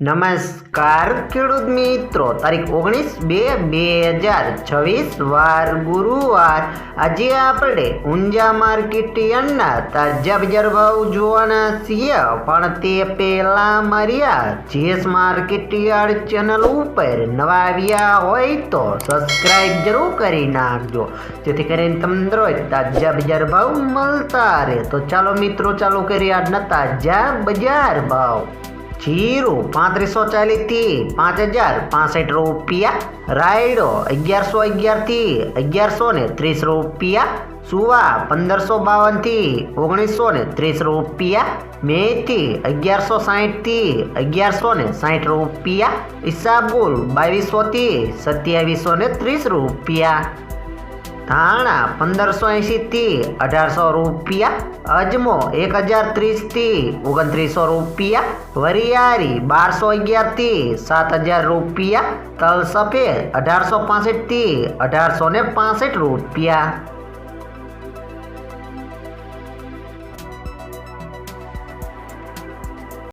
નમસ્કાર, ખેડૂત મિત્રો. તારીખ ઓગણીસ બે બે હજાર છવ્વીસ, વાર ગુરુવાર. આજે આપણે ઊંઝા માર્કેટ યાર્ડના તાજા બજાર ભાવ જોવાના છીએ. પણ તે પહેલાં માર્યા જીએસ માર્કેટ યાર્ડ ચેનલ ઉપર નવા આવ્યા હોય તો સબસ્ક્રાઈબ જરૂર કરી નાખજો. જેથી કરીને તમને રોજ તાજા બજાર ભાવ મળતા રહે. તો ચાલો મિત્રો, ચાલુ કરીએ આજના તાજા બજાર ભાવ. જીરું પાંત્રીસો ચાલીસથી પાંચ હજાર પાસઠ રૂપિયા. રાયડો અગિયારસો અગિયારથી અગિયારસો ને ત્રીસ રૂપિયા. સુવા પંદરસો બાવનથી ઓગણીસો ને ત્રીસ રૂપિયા. મેથી અગિયારસો સાહીઠથી અગિયારસો ને સાહીઠ રૂપિયા. ઈસાબુલ બાવીસોથી સત્યાવીસો ને ત્રીસ રૂપિયા. ધાણા પંદરસો એંશીથી અઢારસો રૂપિયા, અજમો એક હજાર ત્રીસથી ઓગણત્રીસો રૂપિયા વરિયારી બારસો અગિયારથી સાત હજાર રૂપિયા તલ સફેદ અઢારસો પાસઠથી અઢારસો ને પાસઠ રૂપિયા.